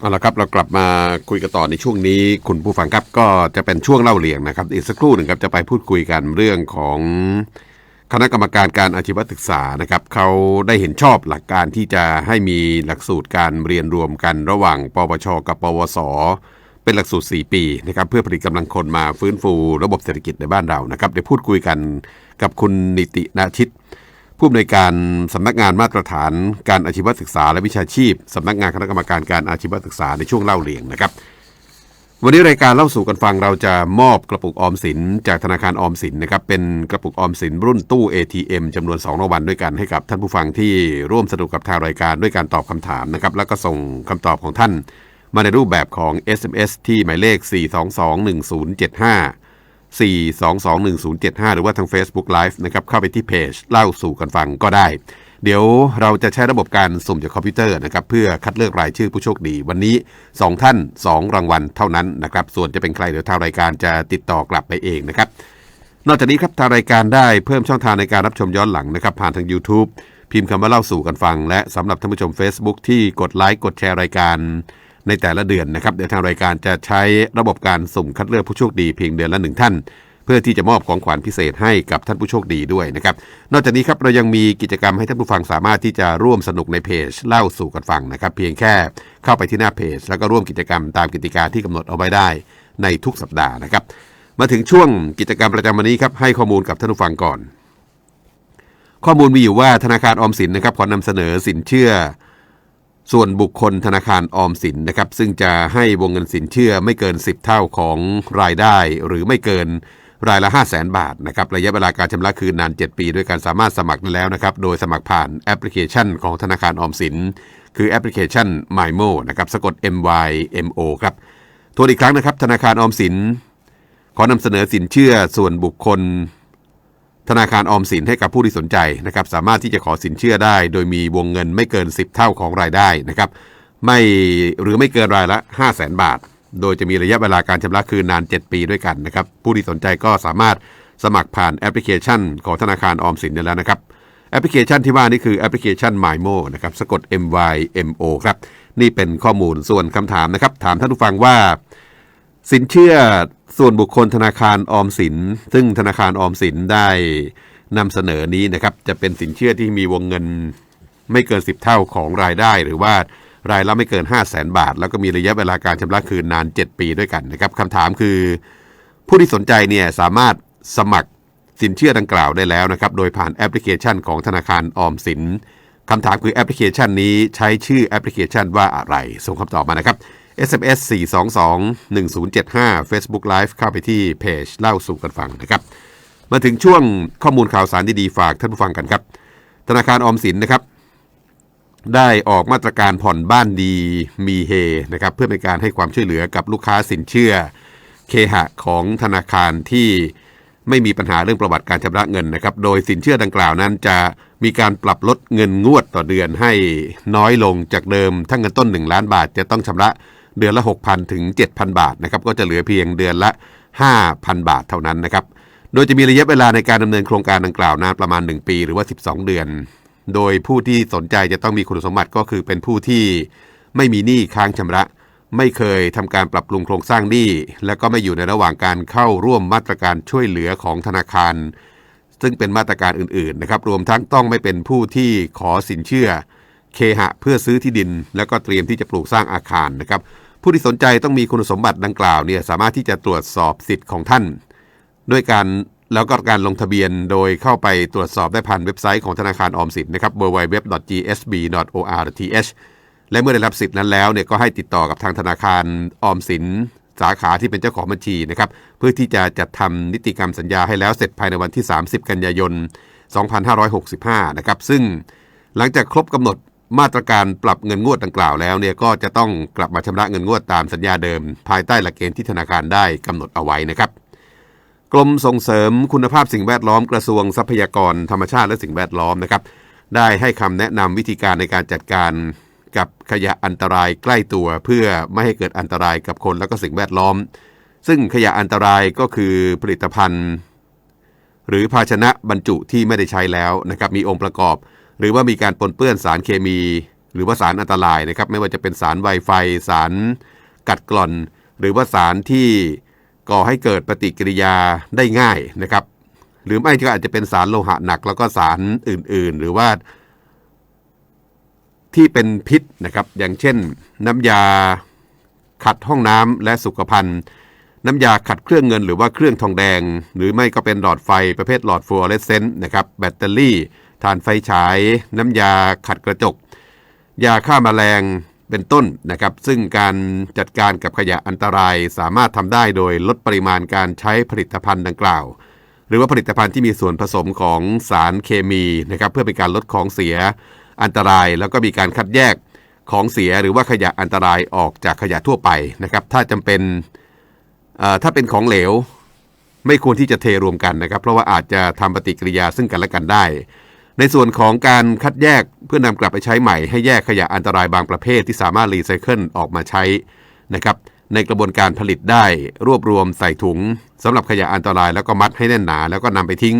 เอาละครับเรากลับมาคุยกันต่อในช่วงนี้คุณผู้ฟังครับก็จะเป็นช่วงเล่าเรียงนะครับ อีกสักครู่หนึ่งครับจะไปพูดคุยกันเรื่องของคณะกรรมการการอาชีวศึกษานะครับเขาได้เห็นชอบหลักการที่จะให้มีหลักสูตรการเรียนรวมกันระหว่าง ปวช กับ ปวส เป็นหลักสูตร 4 ปีนะครับเพื่อผลิตกำลังคนมาฟื้นฟู ระบบเศรษฐกิจในบ้านเรานะครับเดี๋ยวพูดคุยกันกับคุณนิตินาชิต ผู้อำนวยการสำนักงานมาตรฐานการอาชีวศึกษาและวิชาชีพสำนักงานคณะกรรมการการอาชีวศึกษาในช่วงเล่าเรียงนะครับ วันนี้รายการเล่าสู่กันฟังเราจะมอบกระปุกออมสิน จากธนาคารออมสินนะครับเป็นกระปุกออมสินรุ่นตู้ ATM จำนวน2รางวัลด้วยกันให้กับท่านผู้ฟังที่ร่วมสนุกกับทางรายการด้วยการตอบคำถามนะครับแล้วก็ส่งคำตอบของท่าน มาในรูปแบบของ SMS ที่หมายเลข 4221075 4221075 หรือว่าทาง Facebook Live นะครับเข้าไปที่เพจเล่าสู่กันฟังก็ได้ เดี๋ยวเราจะใช้ระบบการสุ่มจากคอมพิวเตอร์นะครับเพื่อคัดเลือกรายชื่อผู้โชคดี วันนี้ 2 ท่าน 2 รางวัลเท่านั้นนะครับส่วนจะเป็นใครเดี๋ยวทางรายการจะติดต่อกลับไปเองนะครับนอกจากนี้ครับทางรายการได้เพิ่มช่องทางในการรับชมย้อนหลังนะครับผ่านทาง YouTube พิมพ์คำว่าเล่าสู่กันฟัง และสำหรับท่านผู้ชม Facebook ที่กดไลค์กดแชร์รายการ ในแต่ละเดือนนะครับเดี๋ยวทางรายการจะใช้ระบบการสุ่มคัดเลือกผู้โชคดีเพียงเดือนละหนึ่งท่าน เพื่อที่จะมอบของขวัญพิเศษให้กับท่านผู้โชคดีด้วยนะครับ นอกจากนี้ครับเรายังมีกิจกรรมให้ท่านผู้ฟังสามารถที่จะร่วมสนุกในเพจเล่าสู่กันฟังนะครับ เพียงแค่เข้าไปที่หน้าเพจ แล้วก็ร่วมกิจกรรมตามกติกาที่กำหนดเอาไว้ได้ในทุกสัปดาห์นะครับ มาถึงช่วงกิจกรรมประจำวันนี้ครับให้ข้อมูลกับท่านผู้ฟังก่อน ข้อมูลมีอยู่ว่าธนาคารออมสินนะครับขอนำเสนอสินเชื่อ ส่วนบุคคลธนาคารออมสินนะครับซึ่งจะให้วงเงินสินเชื่อไม่เกิน 10 เท่าของรายได้หรือไม่เกินรายละ 5 0 0แสนบาทนะครับระยะเวลาการชำระคืนนาน 7 ปี ด้วยการสามารถสมัครได้แล้วนะครับ โดยสมัครผ่านแอปพลิเคชันของธนาคารออมสิน คือแอปพลิเคชัน MyMo นะครับสะกด M Y M O ครับทวนอีกครั้งนะครับธนาคารออมสิน ขอนำเสนอสินเชื่อส่วนบุคคล ธนาคารออมสินให้กับผู้ที่สนใจนะครับสามารถที่จะขอสินเชื่อได้ โดยมีวงเงินไม่เกิน 10 เท่าของรายได้นะครับไม่หรือไม่เกินรายละ 5 0 0แสนบาท โดยจะมีระยะเวลาการชำระคืนนาน 7 ปีด้วยกันนะครับผู้ที่สนใจก็สามารถสมัครผ่านแอปพลิเคชัน ของธนาคารออมสินได้แล้วนะครับแอปพลิเคชันที่ว่านี่คือแอปพลิเคชัน MyMo นะครับสะกด M Y M O ครับนี่เป็นข้อมูลส่วนคำถามนะครับถามท่านผู้ฟังว่า สินเชื่อ ส่วนบุคคลธนาคารออมสิน ซึ่งธนาคารออมสินได้นำเสนอนี้นะครับ จะเป็นสินเชื่อที่มีวงเงินไม่เกิน 10 เท่าของรายได้ หรือว่ารายละไม่เกิน 5 0 0แสนบาท แล้วก็มีระยะเวลาการชำระคืนนาน 7 ปีด้วยกันนะครับคำถามคือ ผู้ที่สนใจเนี่ยสามารถสมัครสินเชื่อดังกล่าวได้แล้วนะครับ โดยผ่านแอปพลิเคชันของธนาคารออมสินคำถามคือแอปพลิเคชันนี้ใช้ชื่อแอปพลิเคชันว่าอะไร ส่งคำตอบมานะครับ SMS 422 1075 Facebook Live เข้าไปที่เพจเล่าสู่กันฟังนะครับ มาถึงช่วงข้อมูลข่าวสารดีๆฝากท่านผู้ฟังกันครับ ธนาคารออมสินนะครับ ได้ออกมาตรการผ่อนบ้านดีมีเฮนะครับเพื่อเป็นการให้ความช่วยเหลือกับลูกค้าสินเชื่อ เคหะของธนาคารที่ไม่มีปัญหาเรื่องประวัติการชำระเงินนะครับ โดยสินเชื่อดังกล่าวนั้นจะมีการปรับลดเงินงวดต่อเดือนให้น้อยลงจากเดิมถ้าเงินต้น 1 ล้านบาทจะต้องชำระ เดือนละ 6,000 ถึง 7,000 บาทนะครับก็จะเหลือเพียงเดือนละ 5,000 บาทเท่านั้นนะครับโดยจะมีระยะเวลาในการดำเนินโครงการดังกล่าวนานประมาณ 1 ปี หรือว่า 12 เดือน โดยผู้ที่สนใจจะต้องมีคุณสมบัติก็คือเป็นผู้ที่ไม่มีหนี้ค้างชำระ ไม่เคยทำการปรับปรุงโครงสร้างหนี้ และก็ไม่อยู่ในระหว่างการเข้าร่วมมาตรการช่วยเหลือของธนาคาร ซึ่งเป็นมาตรการอื่นๆนะครับรวมทั้งต้องไม่เป็นผู้ที่ขอสินเชื่อ เคหะเพื่อซื้อที่ดิน แล้วก็เตรียมที่จะปลูกสร้างอาคารนะครับ ผู้ที่สนใจต้องมีคุณสมบัติดังกล่าวเนี่ยสามารถที่จะตรวจสอบสิทธิ์ของท่าน ด้วยการแล้วก็การลงทะเบียนโดยเข้าไปตรวจสอบได้ผ่านเว็บไซต์ของธนาคารออมสินนะครับ www.gsb.or.th และเมื่อได้รับสิทธิ์นั้นแล้วเนี่ยก็ให้ติดต่อกับทางธนาคารออมสินสาขาที่เป็นเจ้าของบัญชีนะครับเพื่อที่จะจัดทำนิติกรรมสัญญาให้แล้วเสร็จภายในวันที่ 30 กันยายน 2565 นะครับซึ่งหลังจากครบกำหนด มาตรการปรับเงินงวดดังกล่าวแล้วเนี่ยก็จะต้องกลับมาชำระเงินงวดตามสัญญาเดิม ภายใต้หลักเกณฑ์ที่ธนาคารได้กำหนดเอาไว้นะครับกรมส่งเสริมคุณภาพสิ่งแวดล้อมกระทรวงทรัพยากรธรรมชาติและสิ่งแวดล้อมนะครับได้ให้คำแนะนำวิธีการในการจัดการกับขยะอันตรายใกล้ตัวเพื่อไม่ให้เกิดอันตรายกับคนและก็สิ่งแวดล้อม ซึ่งขยะอันตรายก็คือผลิตภัณฑ์ หรือภาชนะบรรจุที่ไม่ได้ใช้แล้วนะครับมีองค์ประกอบ หรือว่ามีการปนเปื้อนสารเคมี หรือว่าสารอันตรายนะครับ ไม่ว่าจะเป็นสารไวไฟ สารกัดกร่อน หรือว่าสารที่ก่อให้เกิดปฏิกิริยาได้ง่ายนะครับ หรือไม่ก็อาจจะเป็นสารโลหะหนัก แล้วก็สารอื่น ๆ หรือว่า ที่เป็นพิษนะครับ อย่างเช่น น้ำยาขัดห้องน้ำและสุขภัณฑ์น้ำยาขัดเครื่องเงินหรือว่าเครื่องทองแดง หรือไม่ก็เป็นหลอดไฟประเภทหลอดฟลูออเรสเซนต์นะครับ แบตเตอรี่ ถ่านไฟฉาย น้ำยาขัดกระจก ยาฆ่ามาแมลงเป็นต้นนะครับ ซึ่งการจัดการกับขยะอันตรายสามารถทำได้โดยลดปริมาณการใช้ผลิตภัณฑ์ดังกล่าว หรือว่าผลิตภัณฑ์ที่มีส่วนผสมของสารเคมีนะครับเพื่อเป็นการลดของเสียอันตราย แล้วก็มีการคัดแยกของเสียหรือว่าขยะอันตรายออกจากขยะทั่วไปนะครับ ถ้าจำเป็นถ้าเป็นของเหลว ไม่ควรที่จะเทรวมกันนะครับ เพราะว่าอาจจะทำปฏิกิริยาซึ่งกันและกันได้ ในส่วนของการคัดแยกเพื่อนำกลับไปใช้ใหม่ให้แยกขยะอันตรายบางประเภทที่สามารถรีไซเคิลออกมาใช้นะครับในกระบวนการผลิตได้รวบรวมใส่ถุงสำหรับขยะอันตรายแล้วก็มัดให้แน่นหนา แล้วก็นำไปทิ้ง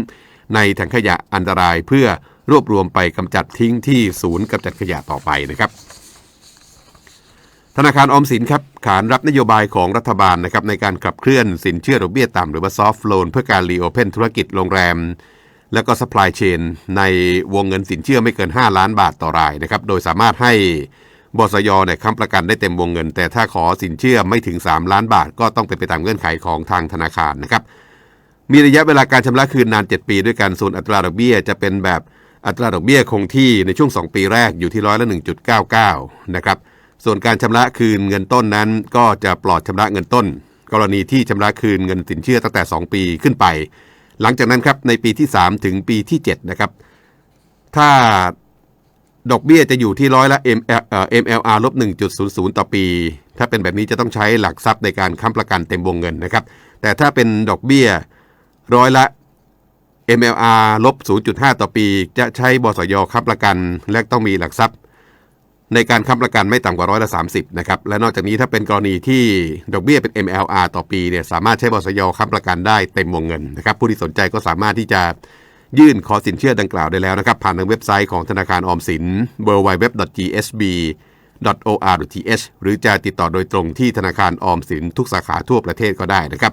ในถังขยะอันตรายเพื่อรวบรวมไปกำจัดทิ้งที่ศูนย์กำจัดขยะต่อไปนะครับ ธนาคารออมสินครับขานรับนโยบายของรัฐบาลนะครับในการขับเคลื่อนสินเชื่อดอกเบี้ยต่ำหรือว่าซอฟท์โลนเพื่อการรีโอเพนธุรกิจโรงแรม และก็ supply chain ในวงเงินสินเชื่อไม่เกิน 5 ล้านบาทต่อรายนะครับ โดยสามารถให้บสยเนี่ยค้ำประกันได้เต็มวงเงิน แต่ถ้าขอสินเชื่อไม่ถึง 3 ล้านบาท ก็ต้องเป็นไปตามเงื่อนไขของทางธนาคารนะครับ มีระยะเวลาการชำระคืนนาน 7 ปีด้วยกัน ส่วนอัตราดอกเบี้ยจะเป็นแบบอัตราดอกเบี้ยคงที่ในช่วง 2 ปีแรกอยู่ที่ร้อยละ 1.99 นะครับ ส่วนการชำระคืนเงินต้นนั้น ก็จะปลอดชำระเงินต้น กรณีที่ชำระคืนเงินสินเชื่อตั้งแต่ 2 ปีขึ้นไป หลังจากนั้นครับในปีที่ 3 ถึงปีที่7นะครับถ้าดอกเบี้ยจะอยู่ที่ร้อยละ M เอ่อ MLR ลบ1.00 ต่อปี ถ้าเป็นแบบนี้จะต้องใช้หลักทรัพย์ในการค้ำประกันเต็มวงเงินนะครับ แต่ถ้าเป็นดอกเบี้ยร้อยละ MLR ลบ0.5 ต่อปี จะใช้บสยค้ำประกัน และต้องมีหลักทรัพย์ ในการค้ำประกันไม่ต่ำกว่าร้อยละ30นะครับและนอกจากนี้ถ้าเป็นกรณีที่ดอกเบี้ยเป็น MLR ต่อปีเนี่ยสามารถใช้บสยค้ำประกันได้เต็มวงเงินนะครับผู้ที่สนใจก็สามารถที่จะยื่นขอสินเชื่อดังกล่าวได้แล้วนะครับ ผ่านทางเว็บไซต์ของธนาคารออมสิน www.gsb.or.th หรือจะติดต่อโดยตรงที่ธนาคารออมสินทุกสาขาทั่วประเทศก็ได้นะครับ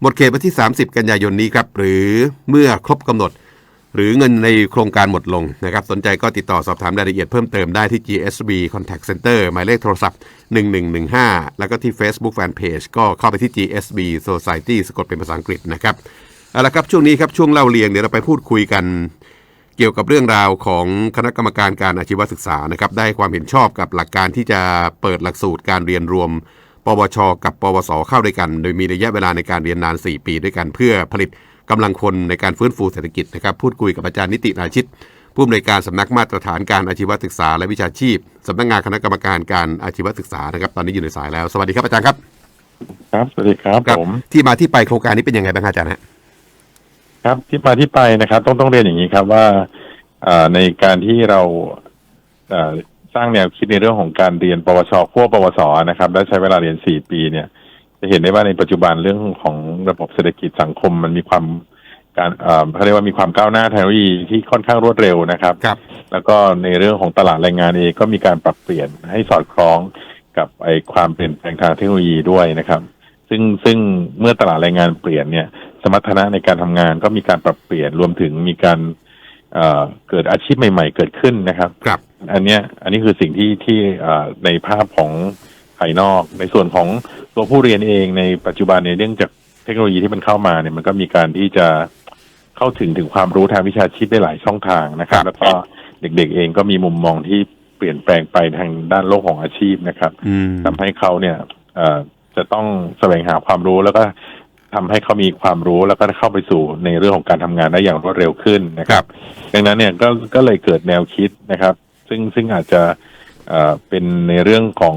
หมดเขตวันที่ 30 กันยายนนี้ครับหรือเมื่อครบกำหนด หรือเงินในโครงการหมดลงนะครับ สนใจก็ติดต่อสอบถามรายละเอียดเพิ่มเติมได้ที่ GSB Contact Center หมายเลขโทรศัพท์ 1115 แล้วก็ที่ Facebook Fanpage ก็เข้าไปที่ GSB Society สะกดเป็นภาษาอังกฤษนะครับเอาละครับช่วงนี้ครับช่วงเล่าเรียงเดี๋ยวเราไปพูดคุยกัน เกี่ยวกับเรื่องราวของคณะกรรมการการอาชีวศึกษานะครับได้ความเห็นชอบกับหลักการที่จะเปิดหลักสูตรการเรียนรวม ปวช กับปวสเข้าด้วยกัน โดยมีระยะเวลาในการเรียนนาน 4 ปีด้วยกันเพื่อผลิต กำลังคนในการฟื้นฟูเศรษฐกิจนะครับพูดคุยกับอาจารย์นิตินาชิต ผู้อำนวยการสำนักมาตรฐานการอาชีวศึกษาและวิชาชีพสำนักงานคณะกรรมการการอาชีวศึกษานะครับตอนนี้อยู่ในสายแล้ว สวัสดีครับอาจารย์ครับ ครับสวัสดีครับครับผมที่มาที่ไปโครงการนี้เป็นยังไงบ้างครับอาจารย์ฮะครับที่มาที่ไปนะครับ ต้องต้องเรียนอย่างนี้ครับว่าเอ่อในการที่เราเอ่อสร้างแนวคิดในเรื่องของการเรียนปวชขั้วปวสนะครับ และใช้เวลาเรียนสี่ปีเนี่ย จะเห็นได้ว่าในปัจจุบันเรื่องของระบบเศรษฐกิจสังคมมันมีความการเอ่อเขาเรียกว่ามีความก้าวหน้าทางเทคโนโลยีที่ค่อนข้างรวดเร็วนะครับครับแล้วก็ในเรื่องของตลาดแรงงานเองก็มีการปรับเปลี่ยนให้สอดคล้องกับไอความเปลี่ยนแปลงทางเทคโนโลยีด้วยนะครับ ซึ่งซึ่งเมื่อตลาดแรงงานเปลี่ยนเนี่ย สมรรถนะในการทำงานก็มีการปรับเปลี่ยนรวมถึงมีการเอ่อเกิดอาชีพใหม่ ๆ เกิดขึ้นนะครับครับ อันเนี้ยอันนี้คือสิ่งที่ที่เอ่อในภาพของ ภายนอก ในส่วนของตัวผู้เรียนเองในปัจจุบันเนี่ยเนื่องจากเทคโนโลยีที่มันเข้ามาเนี่ยมันก็มีการที่จะเข้าถึงถึงความรู้ทางวิชาชีพได้หลายช่องทางนะครับ แล้วก็เด็กๆเองก็มีมุมมองที่เปลี่ยนแปลงไปทางด้านโลกของอาชีพนะครับอืมทำให้เขาเนี่ยเอ่อจะต้องแสวงหาความรู้แล้วก็ทำให้เขามีความรู้แล้วก็เข้าไปสู่ในเรื่องของการทำงานได้อย่างรวดเร็วขึ้นนะคครัรับบดังนั้นเนี่ยก็ก็เลยเกิดแนวคิดนะครับ ซึ่งซึ่งอาจจะเอ่อเป็นในเรื่องของ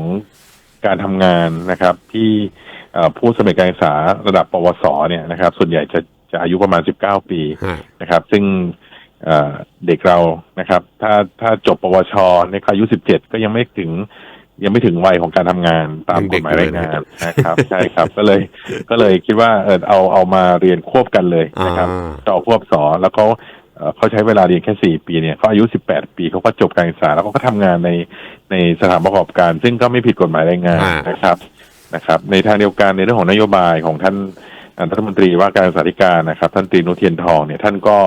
การทำงานนะครับ ที่เอ่อผู้สมัครการศึกษาระดับปวสเนี่ยนะครับ ส่วนใหญ่จะจะอายุประมาณ 19 ปีฮะนะครับ ซึ่งเอ่อเด็กเรานะครับ ถ้าถ้าจบปวชในอายุ 17 ก็ยังไม่ถึงยังไม่ถึงวัยของการทำงานตามกฎหมายแรงงานนะครับ ใช่ครับ ก็เลยก็เลยคิดว่าเออเอาเอามาเรียนควบกันเลยนะครับอ่าต่อควบสอแล้วเขาเอ่อเขาใช้เวลาเรียนแค่สี่ปีเนี่ยเขาอายุสิบแปดปีเขาก็จบการศึกษาแล้วเขาก็ทำงานใน ในในสถานประกอบการ ซึ่งก็ไม่ผิดกฎหมายแรงงานอ่านนะครับนะครับ ในทางเดียวกันในเรื่องของนโยบายของท่านอ่ารัฐมนตรีว่าการศึกษาธิการนะครับ ท่านตรีนุเทียนทองเนี่ยท่านก็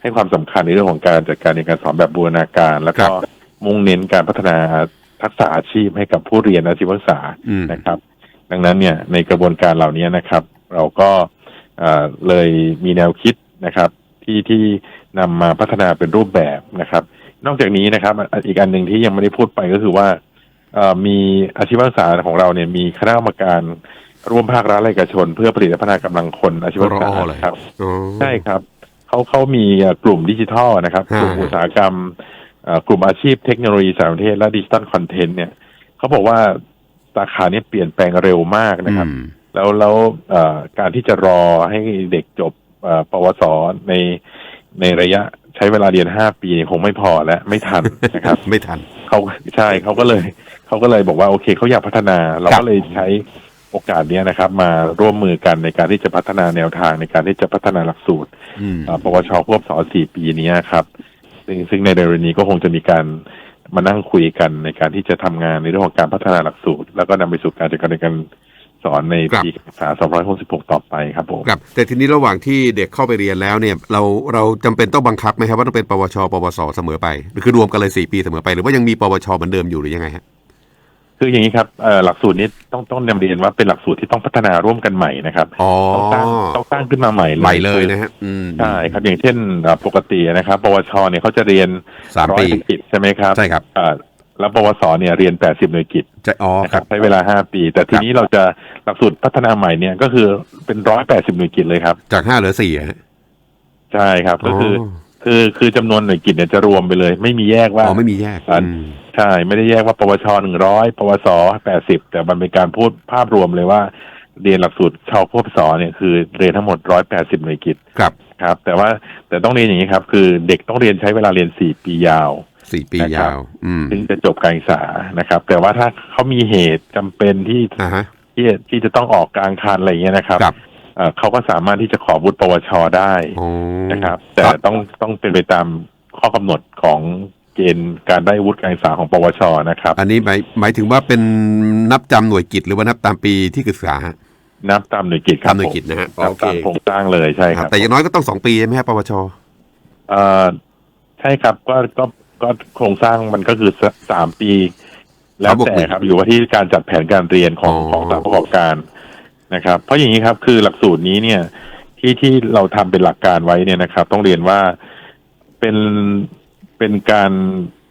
ให้ความสำคัญในเรื่องของการจัดการในการสอนแบบบูรณาการ แล้วก็มุ่งเน้นการพัฒนาทักษะอาชีพให้กับผู้เรียนอาชีวศึกษาอืมนะครับ ดังนั้นเนี่ยในกระบวนการเหล่านี้นะครับ เราก็เอ่อเลยมีแนวคิดนะครับ ที่ที่นำมาพัฒนาเป็นรูปแบบนะครับ นอกจากนี้นะครับอะอีกอันหนึ่งที่ยังไม่ได้พูดไปก็คือว่าเอ่อมีอาชีวศึกษาของเราเนี่ยมีคณะกรรมการร่วมภาครัฐและเอกชน เพื่อผลิตและพัฒนากำลังคนอาชีวศึกษารอเลยครับอ๋อใช่ครับเขาเขามีเอ่อกลุ่มดิจิทัลนะครับฮะกลุ่มอุตสาหกรรมเอ่อกลุ่มอาชีพเทคโนโลยีสารสนเทศและดิจิทัลคอนเทนต์เนี่ยเขาบอกว่าสาขาเนี้เปลี่ยนแปลงเร็วมากนะครับอืมแล้วแล้วเอ่อการที่จะรอให้เด็กจบเอ่อปวสในในระยะ ใช้เวลาเรียนห้าปีคงไม่พอและไม่ทันนะครับ ไม่ทันเขาใช่เขาก็เลยเขาก็เลยบอกว่าโอเคเขาอยากพัฒนาเราครัก็บเลยใช้โอกาสเนี้ยนะครับ มาร่วมมือกันในการที่จะพัฒนาแนวทางในการที่จะพัฒนาหลักสูตรอืมเอ่อปวชควบสอนสี่ปีนี้ครับ ซึ่งซึ่งในเดือนนี้ก็คงจะมีการมานั่งคุยกันในการที่จะทำงานในเรื่องของการพัฒนาหลักสูตร แล้วก็นำไปสู่การจัดการในการ สอนในครับปีการศึกษา266 ต่อไปครับผมครับ แต่ทีนี้ระหว่างที่เด็กเข้าไปเรียนแล้วเนี่ย เราเราจำเป็นต้องบังคับไหมครับว่าต้องเป็นปวช ปวส เสมอไปหรือคือรวมกันเลยสี่ปีเสมอไปหรือว่ายังมีปวชเหมือนเดิมอยู่หรือยังไงฮะคืออย่างนี้ครับเอ่อหลักสูตรนี้ต้องต้องนำเรียนว่าเป็นหลักสูตรที่ต้องพัฒนาร่วมกันใหม่นะครับอ๋อต้องสร้างต้องสร้างขึ้นมาใหม่เลยใหม่เลยนะฮะอืมใช่ครับอย่างเช่นเอ่อปกตินะครับ ปวชเนี่ยเขาจะเรียนสามร้อยปีหน่วยกิจใช่ไหมครับใช่ครับอ่า แล้วปวสเนี่ยเรียน 80 หน่วยกิจจะอ๋อนะคครัรับบใช้เวลา 5 ปี แต่ทีนี้เราจะหลักสูตรพัฒนาใหม่เนี่ยก็คือเป็น 180 หน่วยกิจเลยครับ จากห้าเหลือสี่ฮะใช่ครับก็คืออคือคือจำนวนหน่วยกิจเนี่ยจะรวมไปเลย ไม่มีแยกว่าอ๋อไม่มีแยกอันอืมใช่ไม่ได้แยกว่าปวชหนึ่งร้อยปวสแปดสิบแต่มันเป็นการพูดภาพรวมเลยว่า เรียนหลักสูตรชาวควบสอเนี่ยคือเรียนทั้งหมดร้อยแปดสิบหน่วยกิจครับครับ แต่ว่าแต่ต้องเรียนอย่างนี้ครับ คือเด็กต้องเรียนใช้เวลาเรียนสี่ปียาว สี่ปีนะครับยาวอืมถึงจะจบการศึกษานะครับ แต่ว่าถ้าเขามีเหตุจำเป็นที่อ่าฮะที่ที่จะต้องออกกลางคันอะไรอย่างเงี้ยนะครับครับเอ่อเขาก็สามารถที่จะขอวุฒิปวชได้อ๋อนะครับ แต่ต้องต้องเป็นไปตามข้อกำหนดของเกณฑ์การได้วุฒิการศึกษาของปวชนะครับ อันนี้หมายหมายถึงว่าเป็นนับจำหน่วยกิจหรือว่านับตามปีที่ศึกษาฮะนับตามหน่วยกิจครับตามหน่วยกิจนะฮะผมนับโอเคตามโครงสร้างเลยใช่ครับ แต่อย่างน้อยก็ต้องสองปีใช่ไหมฮะปวชเอ่อใช่ครับก็ก็ ก็โครงสร้างมันก็คือสสามปี แล้วแต่ครับอยู่ว่าที่การจัดแผนการเรียนของของสถานประกอบการนะครับ เพราะอย่างนี้ครับคือหลักสูตรนี้เนี่ย ที่ที่เราทำเป็นหลักการไว้เนี่ยนะครับ ต้องเรียนว่าเป็นเป็นการ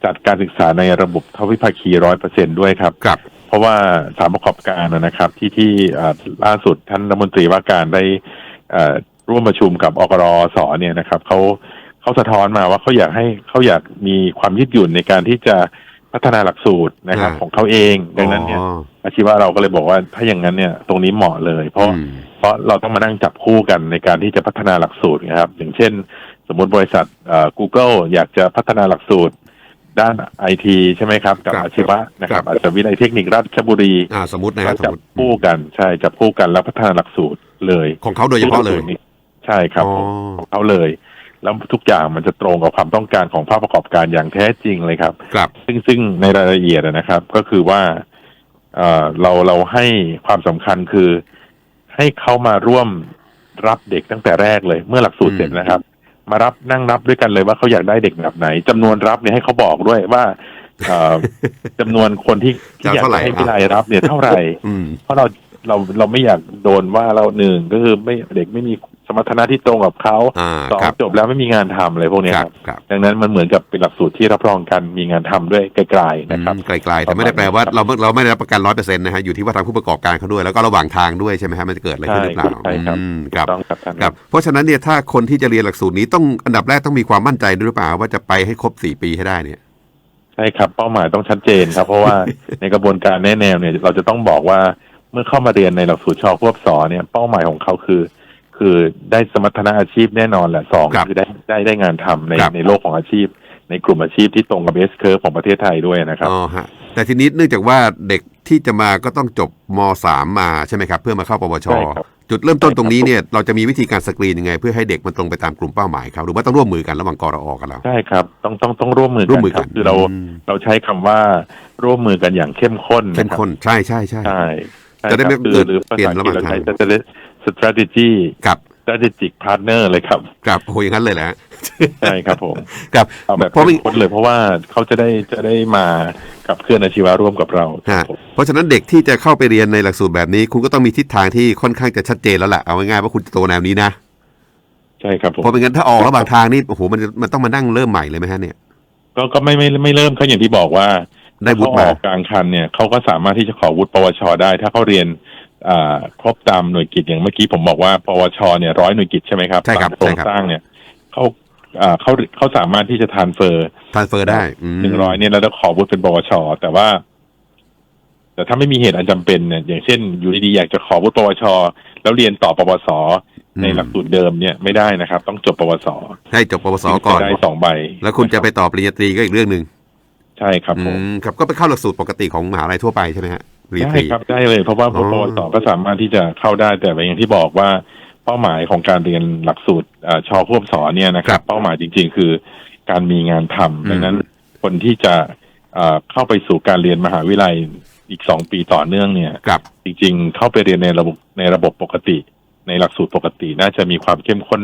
จัดการศึกษาในระบบทวิภาคีร้อยเปอร์เซ็นด้วยครับครับ เพราะว่าสถามประกอบการนะครับ ที่ที่เอ่อล่าสุดท่านรัฐมนตรีว่าการได้เอ่อร่วมประชุมกับอกรสเนี่ยนะครับเขา เขาสะท้อนมาว่าเขาอยากให้เขาอยากมีความยืดหยุ่นในการที่จะพัฒนาหลักสูตรนะครับอ่าของเขาเองดังนั้นเนี่ยอ๋ออาชีวะเราก็เลยบอกว่าถ้าอย่างนั้นเนี่ยตรงนี้เหมาะเลย เพราะอืมเพราะเราต้องมานั่งจับคู่กันในการที่จะพัฒนาหลักสูตรนะครับ อย่างเช่น สมมติบริษัทเอ่อ Google อยากจะพัฒนาหลักสูตรด้านไอทีใช่ไหมครับ กับครับอาชีวะนะครัครับบอาจจะวิทยาลัยเทคนิคราชบุรีอ่าสมมตินะคก็รับสมจับมติคู่กันใช่จับคู่กันแล้วพัฒนาหลักสูตรเลย ของเขาโดยเฉพาะเลยใช่ครับอ๋อของเขาเลย แล้วทุกอย่างมันจะตรงกับความต้องการของภาคประกอบการอย่างแท้จริงเลยครับ ครับ ซึ่งซึ่งในรายละเอียดนะครับ ก็คือว่าเอ่อเราเราให้ความสำคัญคือ ให้เขามาร่วมรับเด็กตั้งแต่แรกเลย เมื่อหลักสูตรอืมเสร็จนะครับ มารับนั่งรับด้วยกันเลยว่าเขาอยากได้เด็กแบบไหนจำนวนรับเนี่ยให้เขาบอกด้วยว่าเอ่อ จำนวนคนที่ที่อยากจะให้วิไลรับเนี่ยเท่าไหร่ อืม เพราะเราเราเราไม่อยากโดนว่าเราหนึ่งก็คือไม่เด็กไม่มี สมรรถนะที่ตรงกับเขาอ่าสองครับจบแล้วไม่มีงานทำอะไรพวกเนี้ยคครัรับบครับ ดังนั้นมันเหมือนกับเป็นหลักสูตรที่รับรองกันมีงานทำด้วยไกลๆนะครับอืมไกลๆแต่ไม่ได้แปลว่าเราเราไม่ได้รับประกันร้อยเปอร์เซ็นต์นะฮะอยู่ที่ว่าทางผู้ประกอบการเขาด้วยแล้วก็ระหว่างทางด้วยใช่ไหมฮะมันจะเกิดอะไรขึ้นหรือเปล่าใช่ครับอืมครับต้องครับท่านครับ เพราะฉะนั้นเนี่ยถ้าคนที่จะเรียนหลักสูตรนี้ต้องอันดับแรกต้องมีความมั่นใจด้วยหรือเปล่าว่าจะไปให้ครบสี่ปีให้ได้เนี่ยใช่ครับเป้าหมายต้องชัดเจนครับ เพราะว่าในกระบวนการแนะแนวเนี่ยเราจะต้องบอกว่าเมื่อเข้ามาเรียนในหลักสูตรชอควบสอเนี่ยเป้าหมายของเขาคือ คือได้สมรรถนะอาชีพแน่นอนแหละสองครับคือได้ได้ได้งานทำในครับ ในโลกของอาชีพ ในกลุ่มอาชีพที่ตรงกับเอสเคอร์ของประเทศไทยด้วยนะครับ อ๋อฮะแต่ทีนี้เนื่องจากว่าเด็กที่จะมาก็ต้องจบมสามมาใช่ไหมครับ เพื่อมาเข้าปวช ใช่ครับ จุดเริ่มต้นใช่ครับตรงนี้เนี่ยเราจะมีวิธีการสกรีนยังไง เพื่อให้เด็กมันตรงไปตามกลุ่มเป้าหมายเขาหรือว่าต้องร่วมมือกันระหว่างกรอกันแล้ว ใช่ครับ ต้องต้องต้องร่วมมือร่กัวมมือกันครับคือเราอืมเราใช้คำว่าร่วมมือกันอย่างเข้มข้นเข้มนะครับข้นใช่ใช่ใช่ ใช่ใช่จะได้ไม่ครับคือเกิดหรือภาเปลี่ยษานอังระหกฤษว่างเราทางใช้ strategy กับ strategic partner เลยครับกับโอ้โหอย่างนั้นเลยแหละใช่ครับผมกับเอาแบบเพราะเข้ไม่มข้นเลยเพราะว่าเขาจะได้จะได้มากับเคลื่อนอาชีวะร่วมกับเราคฮะรับผมเพราะฉะนั้นเด็กที่จะเข้าไปเรียนในหลักสูตรแบบนี้ คุณก็ต้องมีทิศทางที่ค่อนข้างจะชัดเจนแล้วแหละเอาง่ายๆว่าคุณจะโตแนวนี้นะใช่ครับผมเพราะไม่งั้นถ้าออกระหว่างทางนี่โอ้โหมันมันต้องมานั่งเริ่มใหม่เลยไหมฮะเนี่ย ก็ก็ไม่ไม่ไม่เริ่มเขาอย่างที่บอกว่าได้วุฒิเขามาออกกลางคันเนี่ยเขาก็สามารถที่จะขอวุฒิปวชได้ ถ้าเขาเรียนอ่า ครบตามหน่วยกิจอย่างเมื่อกี้ผมบอกว่าปวชเนี่ยร้อยหน่วยกิจใช่ไหมครับใช่ครับตามโครงใช่ครับสร้างเนี่ยเขาอ่าเขาเขาสามารถที่จะทานเฟอร์ทรานเฟอร์ได้มหนึ่งร้อยเนี่ยแล้วจะขอวุฒิเป็นปวช แต่ว่า แต่ถ้าไม่มีเหตุอันจำเป็นเนี่ยอย่างเช่น อยู่ดีๆอยากจะขอวุฒิปวช แล้วเรียนต่อปวสในหลักสูตรเดิมเนี่ยไม่ได้นะครับ ต้องจบปวสให้จบปวสก่อนถึงจะได้สองใบ แล้วคุณจะไปต่อปริญญาตรีก็อีกเรื่องหนึ่งใช่ครับผมอืมครับก็ไปเข้าหลักสูตรปกติของมหาลัยทั่วไปใช่ไหมฮะป ริญญาตได้รีครับได้เลย เพราะว่าอ๋อปวสก็สามารถที่จะเข้าได้แต่อย่างที่บอกว่าเป้าหมายของการเรียนหลักสูตรอ่าชอควบสอนเนี่ยนะครับ เป้าหมายจริง ๆ คือการมีงานทำดังนั้นคนที่จะอ่าเข้าไปสู่การเรียนมหาวิทยาลัยอีกสองปีต่อเนื่องเนี่ยครับจริง ๆ เข้าไปเรียนในระบบในระบบปกติ ในหลักสูตรปกติ น่าจะมีความเข้มข้น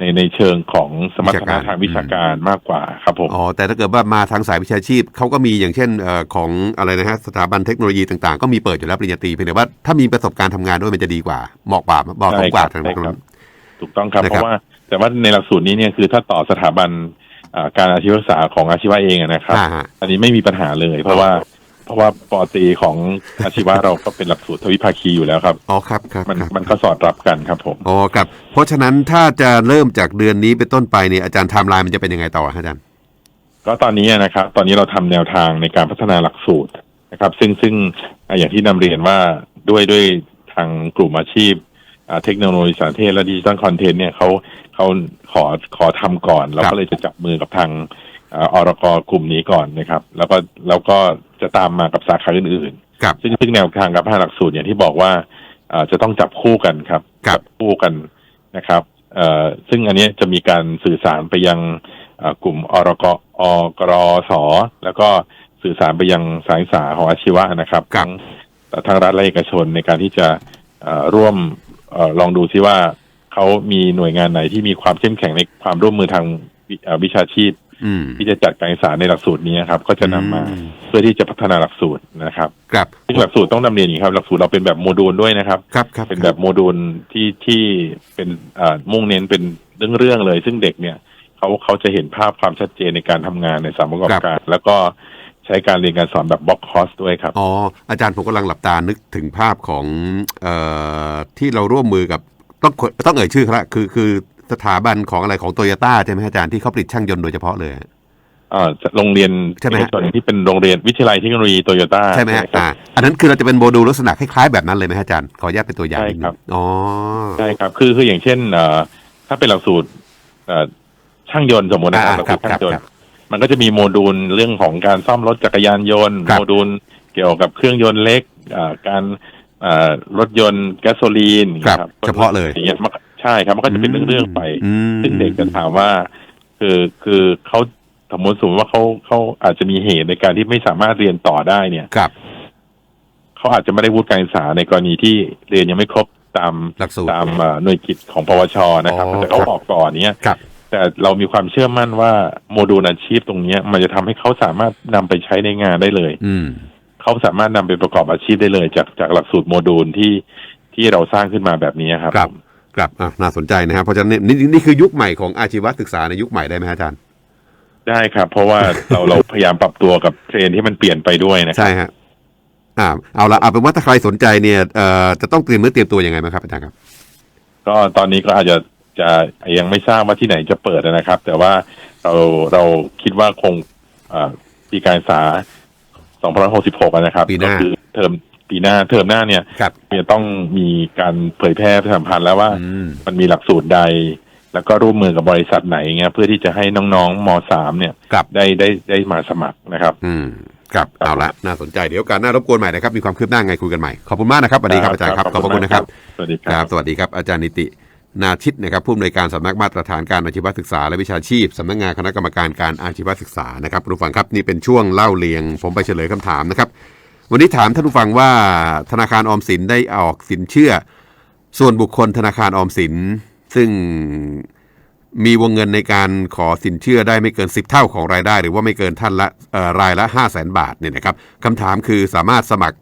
ในในเชิงของสมรรถนะทางวิชาการมากกว่าครับผมอ๋อแต่ถ้าเกิดว่ามาทางสายวิชาชีพเขาก็มีอย่างเช่นเอ่อของอะไรนะฮะสถาบันเทคโนโลยีต่างๆ ก็มีเปิดอยู่แล้วปริญญาตรีเพียงแต่ว่าถ้ามีประสบการณ์ทำงานด้วยมันจะดีกว่าเหมาะกว่าเหมาะสมกว่าใช่ทางครับนั้นถูกต้องครับนะครับเพราะว่าแต่ว่าในหลักสูตรนี้เนี่ยคือถ้าต่อสถาบันอ่าการอาชีวศึกษาของอาชีวะเองอะนะครับอ่าฮะอันนี้ไม่มีปัญหาเลย เพราะว่าเพ ราะว่าปอตรีของอาชีวะเราก็เป็นหลักสูตรทวิภาคีอยู่แล้วครับอ๋อครับครับมันครับมันก็สอดรับกันครับผมอ๋อครับ เพราะฉะนั้นถ้าจะเริ่มจากเดือนนี้เป็นต้นไปเนี่ยอาจารย์ไทม์ไลน์มันจะเป็นยังไงต่อฮะอาจารย์ก็ตอนนี้นะครับ ตอนนี้เราทำแนวทางในการพัฒนาหลักสูตรนะครับ ซึ่งซึ่งอ่าอย่างที่นำเรียนว่าด้วยด้วยทางกลุ่มอาชีพอ่าเทคโนโลยีสารเทศและดิจิทัลคอนเทนต์เนี่ยเขาเขาขอขอทำก่อน เราครับก็เลยจะจับมือกับทาง อ่าอรกกลุ่มนี้ก่อนนะครับ แล้วก็แล้วก็จะตามมากับสาขาอื่นๆครับซึ่งซึ่งแนวทางการพัฒนาหลักสูตรอย่างที่บอกว่าเอ่อจะต้องจับคู่กันครับครับจัคู่กันนะครับเอ่อซึ่งอันเนี้ยจะมีการสื่อสารไปยังเอ่อกลุ่มอรกอกรสแล้วก็สื่อสารไปยังสายศึกษาของอาชีวะนะครับครับทั้งทางรัฐและเอกชนในการที่จะเอ่อร่วมเอ่อลองดูซิว่าเขามีหน่วยงานไหนที่มีความเข้มแข็งในความร่วมมือทางวิเอ่อวิชาชีพอืม ที่จะจัดการศึกษาในหลักสูตรนี้ครับ ก็จะนำมาอืมเพื่อที่จะพัฒนาหลักสูตรนะครับครับซึ่งหลักสูตรต้องนำเรียนอย่างนี้ครับ หลักสูตรเราเป็นแบบโมดูลด้วยนะครับครับครับเป็นแบบโมดูลที่ที่เป็นอ่ามุ่งเน้นเป็นเรื่องเรื่องๆเลย ซึ่งเด็กเนี่ยเขาเขาจะเห็นภาพความชัดเจนในการทำงานในสามประกอบการ แล้วก็ใช้การเรียนการสอนแบบบล็อกคอร์สด้วยครับอ๋ออาจารย์ผมกำลังหลับตานึกถึงภาพของเอ่อที่เราร่วมมือกับต้องต้องเอ่ยชื่อเขาละคือคือ สถาบันของอะไรของโตโยต้าใช่ไหมฮะอาจารย์ที่เขาผลิตช่างยนต์โดยเฉพาะเลยฮะอ่าโรงเรียนใช่ไหมเอฮะกชนที่เป็นโรงเรียนวิทยาลัยเทคโนโลยีโตโยต้าใช่ไหมฮะอ่าอันนั้นคือเราจะเป็นโมดูลลักษณะคล้ายๆแบบนั้นเลยไหมฮะอาจารย์ขออนุญาตเป็นตัวอย่างใช่นิดนึงครับอ๋อใช่ครับคือคืออย่างเช่นเอ่อถ้าเป็นหลักสูตรเอ่อช่างยนต์สมมตินะครับอ่าหลักสูตรครัช่าบงยนครัต์บมันก็จะมีโมดูลเรื่องของการซ่อมรถจักรยานยนต์ครับโมดูลเกี่ยวกับเครื่องยนต์เล็กอ่าการอ่ารถยนต์แก๊สโซลีนครับเฉพาะเลยอย่างเงี้ยมันก็ ใช่ครับมันก็จะเป็นเรื่องๆไปอืมซึ่งเด็กจะถามว่า คือคือเขาสมมติสมมติว่าเขาเขาอาจจะมีเหตุในการที่ไม่สามารถเรียนต่อได้เนี่ยครับเขาอาจจะไม่ได้วุฒิการศึกษาในกรณีที่เรียนยังไม่ครบตามหลักสูตรตามเอ่อหน่วยกิจของปวชนะครับอ๋อแต่เขาบอกก่อนเนี้ยครับแต่เรามีความเชื่อมั่นว่าโมดูลอาชีพตรงเนี้ยมันจะทำให้เขาสามารถนำไปใช้ในงานได้เลย อืมเขาสามารถนำไปประกอบอาชีพได้เลย จากจากหลักสูตรโมดูลที่ที่เราสร้างขึ้นมาแบบนี้ครับครับ ครับอะน่าสนใจนะครับ เพราะฉะนั้นนี่นี่นี่คือยุคใหม่ของอาชีวศึกษาในยุคใหม่ได้ไหมฮะอาจารย์ ได้ครับ เพราะว่าเราเราพยายามปรับตัวกับเทรนด์ที่มันเปลี่ยนไปด้วยนะครับใช่ฮะอ่าเอาละเอาเป็นว่าถ้าใครสนใจเนี่ยเอ่อจะต้องเตรียมเนื้อเตรียมตัวยังไงไหมครับอาจารย์ครับ ก็ตอนนี้ก็อาจจะจะยังไม่ทราบว่าที่ไหนจะเปิดนะครับ แต่ว่าเราเราคิดว่าคงเอ่อปีการศึกษา 2566อะนะครับปีหน้าก็คือเทอม ปีหน้าเทอมหน้าเนี่ยครับ จะต้องมีการเผยแพร่ประชาสัมพันธ์แล้วว่า อืม มันมีหลักสูตรใด แล้วก็ร่วมมือกับบริษัทไหนเงี้ยเพื่อที่จะให้น้องๆมสามเนี่ยครับ ได้ได้ได้มาสมัครนะครับ อืมครับเอาละน่าสนใจเดี๋ยวโอการหน้ารบกวนใหม่นะครับ มีความคืบหน้าไงคุยกันใหม่ ขอบคุณมากนะครับสวัสดีครับอาจารย์ครับขอบพระคุณนะครับ สวัสดีคครัรับ บ สวัสดีครับ อาจารย์นิติ นาทิตนะครับผู้อำนวยการสำนักมาตรฐานการอาชีวศึกษาและวิชาชีพสำนักงานคณะกรรมการการอาชีวศึกษานะครับคุณผู้ฟังครับนี่เป็นช่วงเล่าเรียง ผมไปเฉลยคำถามนะครับ วันนี้ถามท่านผู้ฟังว่าธนาคารออมสินได้ออกสินเชื่อ ส่วนบุคคลธนาคารออมสิน ซึ่งมีวงเงินในการขอสินเชื่อได้ไม่เกิน 10 เท่าของรายได้ หรือว่าไม่เกินท่านละรายละ 5 0 0แสนบาทเนี่ยนะครับคำถามคือสามารถสมัคร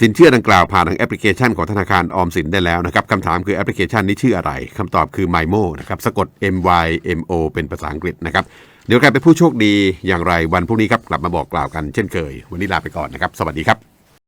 สินเชื่อดังกล่าวผ่านทางแอปพลิเคชันของธนาคารออมสินได้แล้วนะครับคำถามคือแอปพลิเคชันนี้ชื่ออะไรคำตอบคือ MyMo นะครับสะกด M Y M O เป็นภาษาอังกฤษนะครับ เดี๋ยวใครเป็นผู้โชคดีอย่างไรวันพรุ่งนี้ครับกลับมาบอกกล่าวกันเช่นเคย วันนี้ลาไปก่อนนะครับ สวัสดีครับ